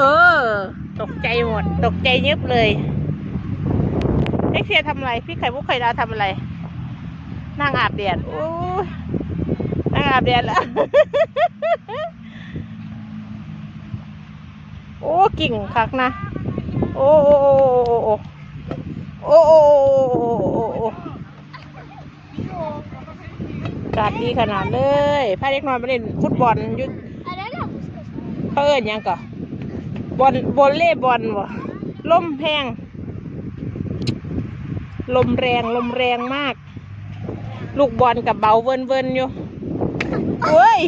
เออ ตกใจหมด ตกใจยิบเลยเอ็กเซียทำไร พี่ไข่มุกไข่ดาวทำอะไร นั่งอาบแดดโอ้ยนั่งอาบแดดแล้วโอ้กิ่งคักนะ โอ้โอ้โอ้โอ้กาดดีขนาดเลยพาเด็กนอนมาเล่นฟุตบอลยุดเพื่อนยังก่อ บอลบอลเล่บอลวะลมแพงลมแรงลมแรงมาก ลูกบอลกับเบาเวินเวินอยู่เฮ้ย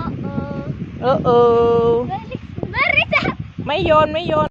Oh oh. เออเออ Balik. Mari tak. ไม่โยนไม่โยน